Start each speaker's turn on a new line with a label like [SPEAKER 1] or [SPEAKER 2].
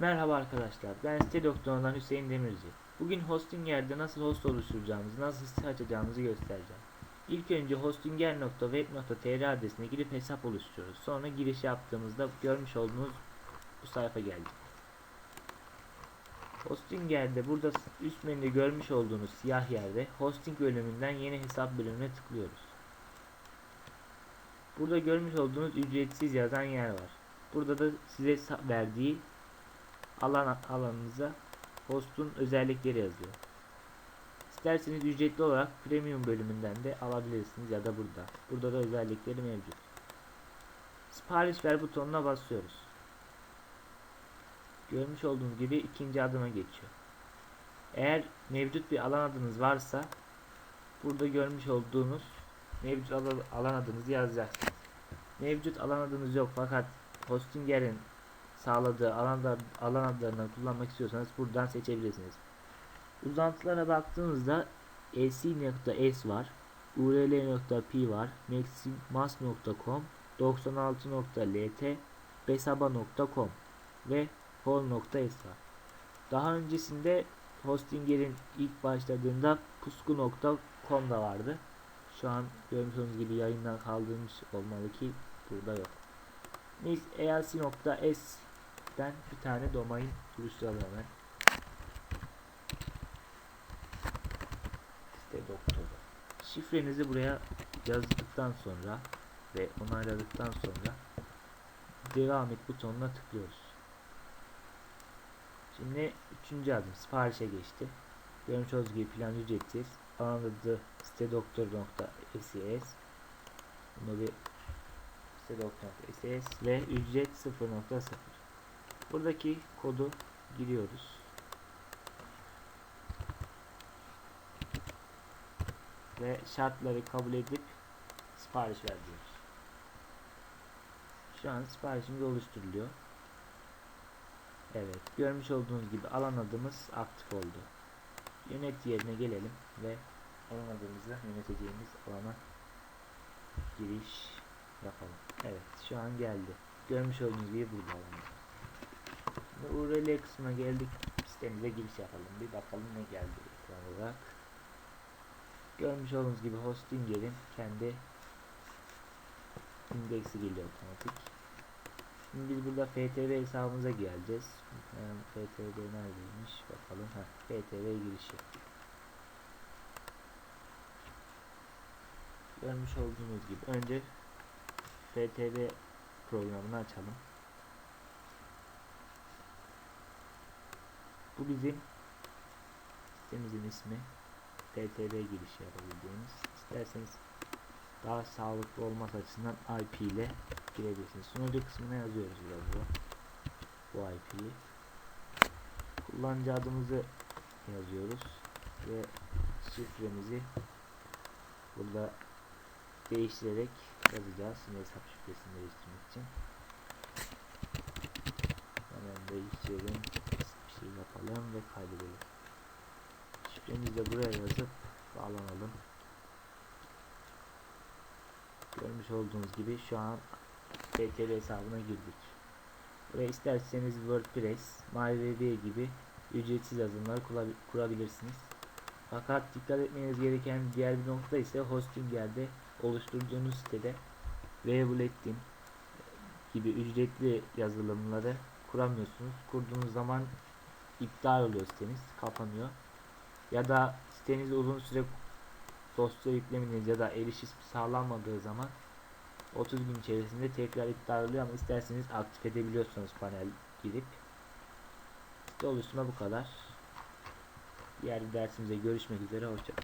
[SPEAKER 1] Merhaba arkadaşlar, ben site doktorundan Hüseyin Demirci. Bugün Hostinger'de nasıl host oluşturacağımızı, nasıl site açacağımızı göstereceğim. İlk önce hostinger.web.tr adresine girip hesap oluşturuyoruz. Sonra giriş yaptığımızda görmüş olduğunuz bu sayfa geldi. Hostinger'de burada üst menüde görmüş olduğunuz siyah yerde hosting bölümünden yeni hesap bölümüne tıklıyoruz. Burada görmüş olduğunuz ücretsiz yazan yer var. Burada da size verdiği alan alanınıza host'un özellikleri yazıyor. İsterseniz ücretli olarak premium bölümünden de alabilirsiniz ya da burada. Burada da özellikleri mevcut. Sipariş ver butonuna basıyoruz. Görmüş olduğunuz gibi ikinci adıma geçiyor. Eğer mevcut bir alan adınız varsa burada görmüş olduğunuz mevcut alan, adınızı yazacaksınız. Mevcut alan adınız yok fakat Hostinger'in sağladığı alan, da- alan adlarından kullanmak istiyorsanız buradan seçebilirsiniz. Uzantılara baktığınızda ac.s var, url.p var, maximas.com, 96.lt, besaba.com ve hol.s var. Daha öncesinde Hostinger'in ilk başladığında pusku.com da vardı. Şu an görmüş gibi yayından kaldırmış olmalı ki burada yok. Neyse eac.s'den bir tane domain oluşturalım hemen. Site doktoru. Şifrenizi buraya yazdıktan sonra ve onayladıktan sonra devam et butonuna tıklıyoruz. Şimdi üçüncü adım siparişe geçti. Görmüş olduğunuz gibi plan ücretsiz. Alan adı sitedoktor.ss Bunu bir sitedoktor.ss ve ücret 0.0 Buradaki kodu giriyoruz. Ve şartları kabul edip sipariş ver diyoruz. Şu an siparişimiz oluşturuluyor. Evet, görmüş olduğunuz gibi alan adımız aktif oldu. Yönet yerine gelelim ve alan adımızla yöneteceğimiz alana giriş yapalım. Evet, şu an geldi. Görmüş olduğunuz gibi burada alanımız. Şimdi URL kısmına geldik. Sitemize giriş yapalım. Bir bakalım ne geldi ekran olarak. Görmüş olduğunuz gibi Hostinger'in kendi indeksi geliyor otomatik. Şimdi biz burada FTV hesabımıza geleceğiz. FTV neredeymiş bakalım. Heh, FTV girişi. Görmüş olduğunuz gibi önce FTV programını açalım. Bu bizim sitemizin ismi. FTV girişi yapabildiğimiz. İsterseniz daha sağlıklı olması açısından IP ile girebilirsiniz. Sunucu kısmına yazıyoruz biraz bu. Bu IP'yi. Kullanıcı adımızı yazıyoruz ve şifremizi burada değiştirerek yazacağız. Şimdi hesap şifresini değiştirmek için. Hemen değiştirelim. Şey yapalım ve kaydedelim. Şifremizi de buraya yazıp bağlanalım. Görmüş olduğunuz gibi şu an PTV hesabına girdik. Buraya isterseniz WordPress, MyVB gibi ücretsiz yazılımlar kurabilirsiniz. Fakat dikkat etmeniz gereken diğer bir nokta ise Hostinger'de oluşturduğunuz sitede Webulettin gibi ücretli yazılımları kuramıyorsunuz. Kurduğunuz zaman iptal oluyor siteniz, kapanıyor. Ya da siteniz uzun süre dosya yüklemeniz ya da erişim sağlanmadığı zaman 30 gün içerisinde tekrar iptal oluyor ama isterseniz aktif edebiliyorsunuz panel girip. Site oluşturma bu kadar. Diğer dersimize görüşmek üzere. Hoşçakalın.